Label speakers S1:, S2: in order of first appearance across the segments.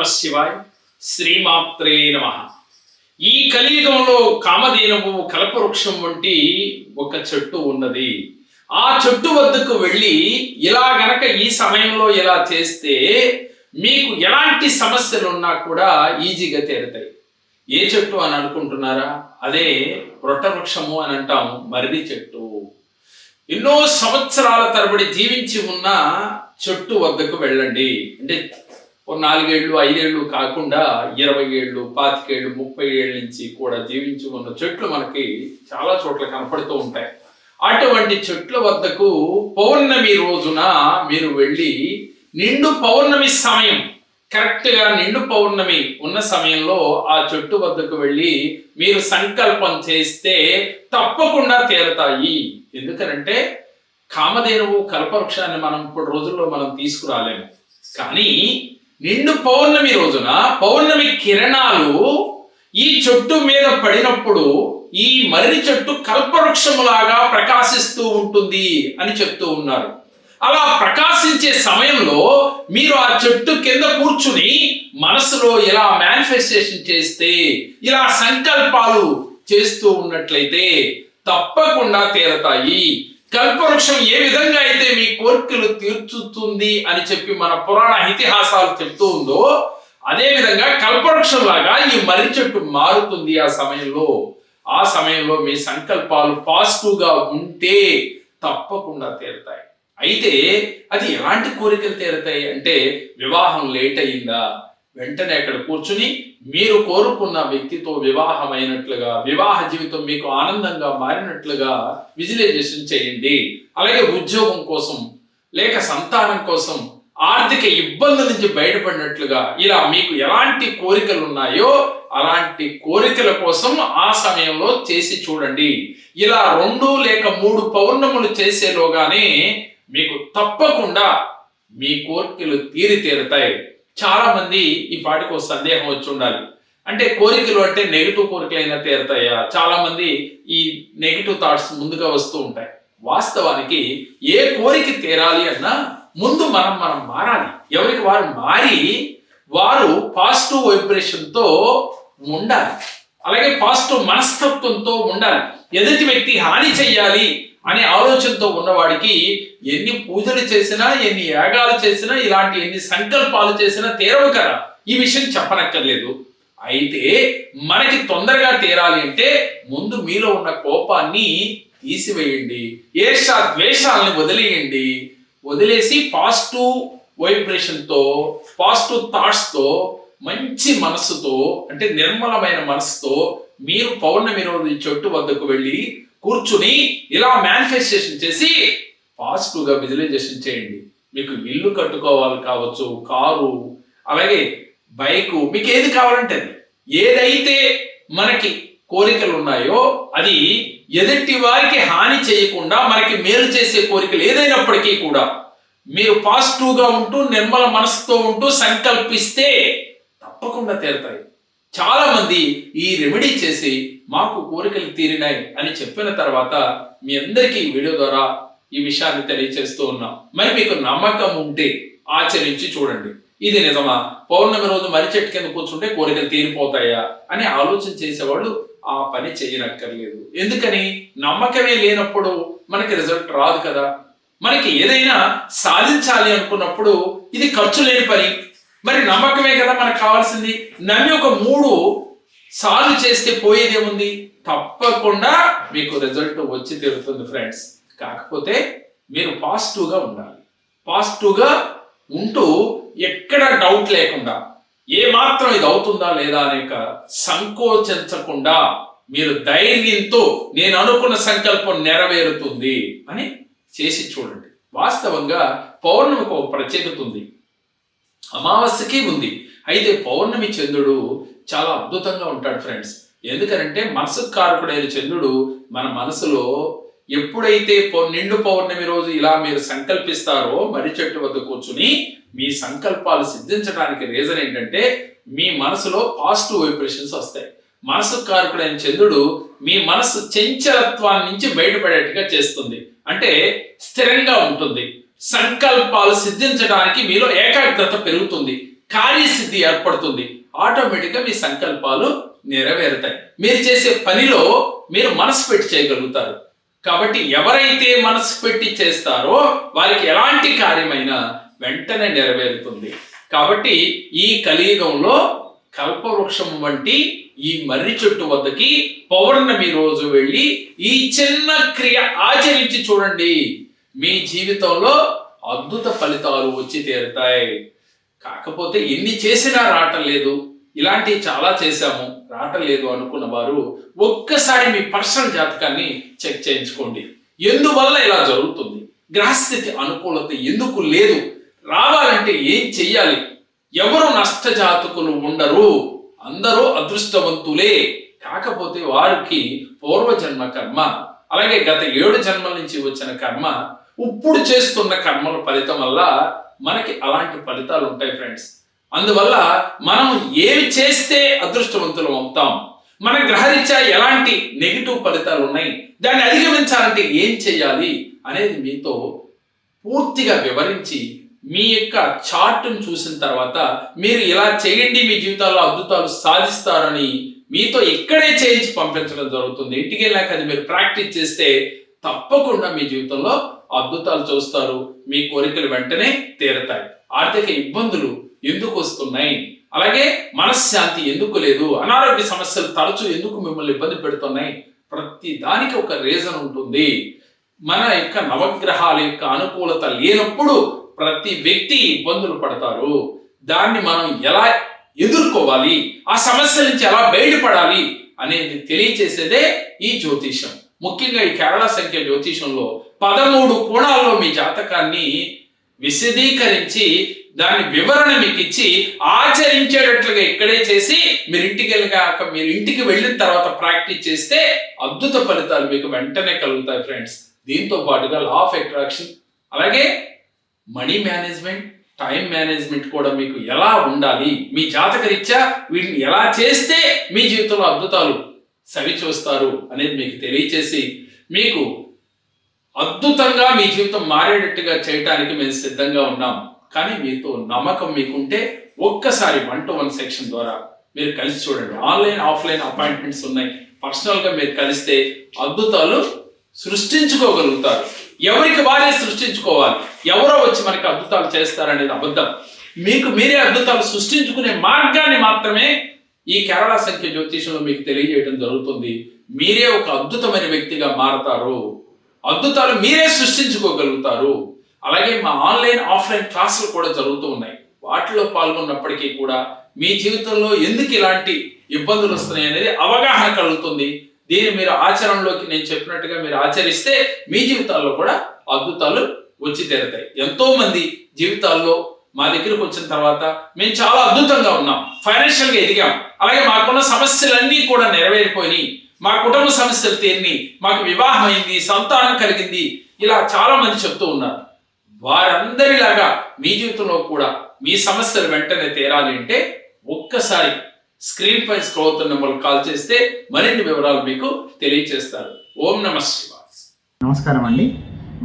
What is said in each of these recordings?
S1: నమ శివాయ్ శ్రీమాత్రే నమ. ఈ కలియుగంలో కామధేనువు కల్పవృక్షం వంటి ఒక చెట్టు ఉన్నది. ఆ చెట్టు వద్దకు వెళ్ళి ఇలా గనక ఈ సమయంలో ఇలా చేస్తే మీకు ఎలాంటి సమస్యలు ఉన్నా కూడా ఈజీగా తీరుతాయి. ఏ చెట్టు అని అనుకుంటున్నారా? అదే వృక్షము అని అంటాం మర్రి చెట్టు. ఎన్నో సంవత్సరాల తరబడి జీవించి ఉన్న చెట్టు వద్దకు వెళ్ళండి. అంటే ఓ నాలుగేళ్ళు ఐదేళ్ళు కాకుండా ఇరవై ఏళ్ళు పాతికేళ్ళు ముప్పై ఏళ్ళ నుంచి కూడా జీవించి ఉన్న చెట్లు మనకి చాలా చోట్ల కనపడుతూ ఉంటాయి. అటువంటి చెట్ల వద్దకు పౌర్ణమి రోజున మీరు వెళ్ళి నిండు పౌర్ణమి సమయం కరెక్ట్గా నిండు పౌర్ణమి ఉన్న సమయంలో ఆ చెట్టు వద్దకు వెళ్ళి మీరు సంకల్పం చేస్తే తప్పకుండా తీరతాయి. ఎందుకనంటే కామధేనువు కల్పవృక్షాన్ని మనం ఇప్పుడు రోజుల్లో మనం తీసుకురాలేము. కానీ నిండు పౌర్ణమి రోజున పౌర్ణమి కిరణాలు ఈ చెట్టు మీద పడినప్పుడు ఈ మర్రి చెట్టు కల్పవృక్షములాగా ప్రకాశిస్తూ ఉంటుంది అని చెప్తూ ఉన్నారు. అలా ప్రకాశించే సమయంలో మీరు ఆ చెట్టు కింద కూర్చుని మనసులో ఇలా మేనిఫెస్టేషన్ చేస్తే ఇలా సంకల్పాలు చేస్తూ ఉన్నట్లయితే తప్పకుండా తీరతాయి. కల్పవృక్షం ఏ విధంగా మీ కోరికలు తీర్చుతుంది అని చెప్పి మన పురాణ ఇతిహాసాలు చెప్తూ ఉందో అదే విధంగా కల్పవృక్షం లాగా ఈ మర్రి చెట్టు మారుతుంది ఆ సమయంలో. ఆ సమయంలో మీ సంకల్పాలు పాజిటివ్గా ఉంటే తప్పకుండా తీరుతాయి. అయితే అది ఎలాంటి కోరికలు తీరుతాయి అంటే వివాహం లేట్ అయిందా? వెంటనే అక్కడ కూర్చుని మీరు కోరుకున్న వ్యక్తితో వివాహమైనట్లుగా వివాహ జీవితం మీకు ఆనందంగా మారినట్లుగా విజువలైజేషన్ చేయండి. అలాగే ఉద్యోగం కోసం లేక సంతానం కోసం ఆర్థిక ఇబ్బందుల నుంచి బయటపడినట్లుగా ఇలా మీకు ఎలాంటి కోరికలు ఉన్నాయో అలాంటి కోరికల కోసం ఆ సమయంలో చేసి చూడండి. ఇలా రెండు లేక మూడు పౌర్ణములు చేసేలోగానే మీకు తప్పకుండా మీ కోరికలు తీరి తీరుతాయి చాలా మంది ఈ పాటికి ఒక సందేహం వచ్చి ఉండాలి. అంటే కోరికలు అంటే నెగిటివ్ కోరికలైనా తీరుతాయా? చాలా మంది ఈ నెగిటివ్ థాట్స్ ముందుగా వస్తూ ఉంటాయి. వాస్తవానికి ఏ కోరిక తీరాలి అన్నా ముందు మనం మనం మారాలి. ఎవరికి వారు మారి వారు పాజిటివ్ వైబ్రేషన్తో ఉండాలి. అలాగే పాజిటివ్ మనస్తత్వంతో ఉండాలి. ఎదుటి వ్యక్తి హాని చెయ్యాలి. అనే ఆలోచనతో ఉన్నవాడికి ఎన్ని పూజలు చేసినా ఎన్ని యాగాలు చేసినా ఇలాంటి ఎన్ని సంకల్పాలు చేసినా తీరవు కదా. ఈ విషయం చెప్పనక్కర్లేదు. అయితే మనకి తొందరగా తీరాలి అంటే ముందు మీలో ఉన్న కోపాన్ని తీసివేయండి. ఏష ద్వేషాలను వదిలేయండి. వదిలేసి పాజిటివ్ వైబ్రేషన్తో పాజిటివ్ థాట్స్తో మంచి మనస్సుతో అంటే నిర్మలమైన మనసుతో మీరు పౌర్ణమి రోజు చెట్టు వద్దకు వెళ్ళి కూర్చుని ఇలా మేనిఫెస్టేషన్ చేసి పాజిటివ్గా విజువలైజేషన్ చేయండి. మీకు ఇల్లు కట్టుకోవాలి కావచ్చు కారు అలాగే బైకు మీకు ఏది కావాలంటే అది. ఏదైతే మనకి కోరికలు ఉన్నాయో అది ఎదుటి వారికి హాని చేయకుండా మనకి మేలు చేసే కోరికలు ఏదైనప్పటికీ కూడా మీరు పాజిటివ్గా ఉంటూ నిర్మల మనసుతో ఉంటూ సంకల్పిస్తే తప్పకుండా తీరుతాయి. చాలా మంది ఈ రెమెడీ చేసి మాకు కోరికలు తీరినాయి అని చెప్పిన తర్వాత మీ అందరికీ వీడియో ద్వారా ఈ విషయాన్ని తెలియచేస్తూ ఉన్నాం. మరి మీకు నమ్మకం ఉంటే ఆచరించి చూడండి. ఇది నిజమా? పౌర్ణమి రోజు మర్రి చెట్టు కింద కూర్చుంటే కోరికలు తీరిపోతాయా అని ఆలోచన చేసేవాళ్ళు ఆ పని చేయనక్కర్లేదు. ఎందుకని? నమ్మకమే లేనప్పుడు మనకి రిజల్ట్ రాదు కదా. మనకి ఏదైనా సాధించాలి అనుకున్నప్పుడు ఇది ఖర్చు లేని పని. మరి నమ్మకమే కదా మనకు కావాల్సింది? నమ్మి ఒక మూడు సాల్వ్ చేస్తే పోయేదేముంది? తప్పకుండా మీకు రిజల్ట్ వచ్చి తీరుతుంది ఫ్రెండ్స్ కాకపోతే మీరు పాజిటివ్గా ఉండాలి. పాజిటివ్గా ఉంటూ ఎక్కడ డౌట్ లేకుండా ఏ మాత్రం ఇది అవుతుందా లేదా అనేక సంకోచించకుండా మీరు ధైర్యంతో నేను అనుకున్న సంకల్పం నెరవేరుతుంది అని చేసి చూడండి. వాస్తవంగా పౌర్ణమికి ఒక ప్రత్యేకత ఉంది. అమావాస్యకి ఉంది. అయితే పౌర్ణమి చంద్రుడు చాలా అద్భుతంగా ఉంటాడు ఫ్రెండ్స్. ఎందుకనంటే మనసు కారకుడైన చంద్రుడు మన మనసులో ఎప్పుడైతే నిండు పౌర్ణమి రోజు ఇలా మీరు సంకల్పిస్తారో మర్రి చెట్టు వద్ద కూర్చుని మీ సంకల్పాలు సిద్ధించడానికి రీజన్ ఏంటంటే మీ మనసులో పాజిటివ్ వైబ్రేషన్స్ వస్తాయి. మనసు కారకుడైన చంద్రుడు మీ మనసు చంచలత్వాన్ని నుంచి బయటపడేట్టుగా చేస్తుంది. అంటే స్థిరంగా ఉంటుంది. సంకల్పాలు సిద్ధించడానికి మీలో ఏకాగ్రత పెరుగుతుంది కార్యసిద్ధి ఏర్పడుతుంది. ఆటోమేటిక్గా మీ సంకల్పాలు నెరవేరుతాయి. మీరు చేసే పనిలో మీరు మనసు పెట్టి చేయగలుగుతారు. కాబట్టి ఎవరైతే మనసు పెట్టి చేస్తారో వారికి ఎలాంటి కార్యమైనా వెంటనే నెరవేరుతుంది. కాబట్టి ఈ కలియుగంలో కల్పవృక్షం వంటి ఈ మర్రి చెట్టు వద్దకి పౌర్ణమి రోజు వెళ్ళి ఈ చిన్న క్రియ ఆచరించి చూడండి. మీ జీవితంలో అద్భుత ఫలితాలు వచ్చి తీరుతాయి. కాకపోతే ఎన్ని చేసినా రావటం లేదు. ఇలాంటివి చాలా చేశాము. రావటం లేదు అనుకున్న వారు ఒక్కసారి మీ పర్సనల్ జాతకాన్ని చెక్ చేయించుకోండి. ఎందువల్ల ఇలా జరుగుతుంది? గ్రహస్థితి అనుకూలత ఎందుకు లేదు? రావాలంటే ఏం చెయ్యాలి? ఎవరు నష్ట జాతకులు ఉండరు. అందరూ అదృష్టవంతులే. కాకపోతే వారికి పూర్వజన్మ కర్మ అలాగే గత ఏడు జన్మల నుంచి వచ్చిన కర్మ ఇప్పుడు చేస్తున్న కర్మల ఫలితం వల్ల మనకి అలాంటి ఫలితాలు ఉంటాయి ఫ్రెండ్స్ అందువల్ల మనం ఏమి చేస్తే అదృష్టవంతులం అవుతాం? మన గ్రహరీత్యా ఎలాంటి నెగిటివ్ ఫలితాలు ఉన్నాయి? దాన్ని అధిగమించాలంటే ఏం చేయాలి అనేది మీతో పూర్తిగా వివరించి మీ యొక్క చార్ట్ను చూసిన తర్వాత మీరు ఇలా చేయండి మీ జీవితాల్లో అద్భుతాలు సాధిస్తారని మీతో ఇక్కడే చేయించి పంపించడం జరుగుతుంది. ఇంటికి వెళ్ళాక అది మీరు ప్రాక్టీస్ చేస్తే తప్పకుండా మీ జీవితంలో అద్భుతాలు చూస్తారు. మీ కోరికలు వెంటనే తీరతాయి. ఆర్థిక ఇబ్బందులు ఎందుకు వస్తున్నాయి? అలాగే మనశ్శాంతి ఎందుకు లేదు? అనారోగ్య సమస్యలు తరచూ ఎందుకు మిమ్మల్ని ఇబ్బంది పెడుతున్నాయి? ప్రతి దానికి ఒక రీజన్ ఉంటుంది. మన యొక్క నవగ్రహాల యొక్క అనుకూలత లేనప్పుడు ప్రతి వ్యక్తి ఇబ్బందులు పడతారు. దాన్ని మనం ఎలా ఎదుర్కోవాలి? ఆ సమస్య నుంచి ఎలా బయటపడాలి? అనేది తెలియచేసేదే ఈ జ్యోతిషం ముఖ్యంగా ఈ కేరళ సంఖ్య జ్యోతిషంలో పదమూడు కోణాల్లో మీ జాతకాన్ని విశదీకరించి దాని వివరణ మీకు ఇచ్చి ఆచరించేటట్లుగా ఇక్కడే చేసి మీరు ఇంటికి వెళ్ళగాక మీరు ఇంటికి వెళ్ళిన తర్వాత ప్రాక్టీస్ చేస్తే అద్భుత ఫలితాలు మీకు వెంటనే కలుగుతాయి ఫ్రెండ్స్. దీంతో పాటుగా లా ఆఫ్ అట్రాక్షన్ అలాగే మనీ మేనేజ్మెంట్ టైం మేనేజ్మెంట్ కూడా మీకు ఎలా ఉండాలి మీ జాతక రీత్యా వీటిని ఎలా చేస్తే మీ జీవితంలో అద్భుతాలు సవి చూస్తారు అనేది మీకు తెలియచేసి మీకు అద్భుతంగా మీ జీవితం మారేటట్టుగా చేయటానికి మేము సిద్ధంగా ఉన్నాం. కానీ మీతో నమ్మకం మీకుంటే ఒక్కసారి వన్ టు వన్ సెక్షన్ ద్వారా మీరు కలిసి చూడండి. ఆన్లైన్ ఆఫ్లైన్ అపాయింట్మెంట్స్ ఉన్నాయి. పర్సనల్గా మీరు కలిస్తే అద్భుతాలు సృష్టించుకోగలుగుతారు. ఎవరికి వారే సృష్టించుకోవాలి? ఎవరో వచ్చి మనకి అద్భుతాలు చేస్తారనేది అబద్ధం. మీకు మీరే అద్భుతాలు సృష్టించుకునే మార్గాన్ని మాత్రమే ఈ కేరళ సంఖ్య జ్యోతిషంలో మీకు తెలియజేయడం జరుగుతుంది. మీరే ఒక అద్భుతమైన వ్యక్తిగా మారతారు. అద్భుతాలు మీరే సృష్టించుకోగలుగుతారు. అలాగే మా ఆన్లైన్ ఆఫ్లైన్ క్లాసులు కూడా జరుగుతూ ఉన్నాయి. వాటిలో పాల్గొన్నప్పటికీ కూడా మీ జీవితంలో ఎందుకు ఇలాంటి ఇబ్బందులు వస్తున్నాయి అనేది అవగాహన కలుగుతుంది. దీన్ని మీరు ఆచరణలోకి నేను చెప్పినట్టుగా మీరు ఆచరిస్తే మీ జీవితాల్లో కూడా అద్భుతాలు వచ్చి తీరుతాయి. ఎంతో మంది జీవితాల్లో మా దగ్గరకు వచ్చిన తర్వాత మేము చాలా అద్భుతంగా ఉన్నాం. ఫైనాన్షియల్గా ఎదిగాం. అలాగే మాకున్న సమస్యలన్నీ కూడా నెరవేరిపోయినాయి. మా కుటుంబ సమస్యలు తీరిని మాకు వివాహం అయింది సంతానం కలిగింది. ఇలా చాలా మంది చెప్తూ ఉన్నారు. వారందరిలాగా మీ జీవితంలో కూడా మీ సమస్యలు వెంటనే తీరాలి అంటే ఒక్కసారి స్క్రీన్ పై స్క్రోల్ నెంబర్ నెంబర్కి కాల్ చేస్తే మరిన్ని వివరాలు మీకు తెలియజేస్తారు ఓం నమ శివ
S2: నమస్కారం అండి.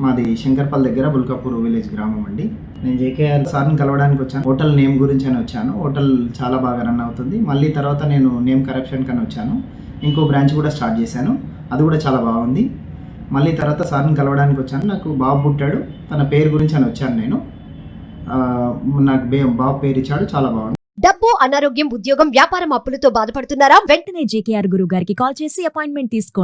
S2: మాది శంకర్పల్ దగ్గర బుల్కాపూర్ విలేజ్ గ్రామం అండి. నేను జేకేఆర్ సార్ని కలవడానికి వచ్చాను. హోటల్ నేమ్ గురించి అని వచ్చాను. హోటల్ చాలా బాగా రన్ అవుతుంది. మళ్ళీ తర్వాత నేను నేమ్ కరప్షన్ కని వచ్చాను. ఇంకో బ్రాంచ్ కూడా స్టార్ట్ చేశాను. అది కూడా చాలా బాగుంది. మళ్ళీ తర్వాత సార్ని కలవడానికి వచ్చాను. నాకు బాబు పుట్టాడు. తన పేరు గురించి అని వచ్చాను నేను. నాకు బాబు పేరు ఇచ్చాడు. చాలా బాగుంది.
S3: డబ్బు అనారోగ్యం ఉద్యోగం వ్యాపారం అప్పులతో బాధపడుతున్నారా?
S4: వెంటనే జేకేఆర్ గురువు గారికి కాల్ చేసి అపాయింట్మెంట్ తీసుకోండి.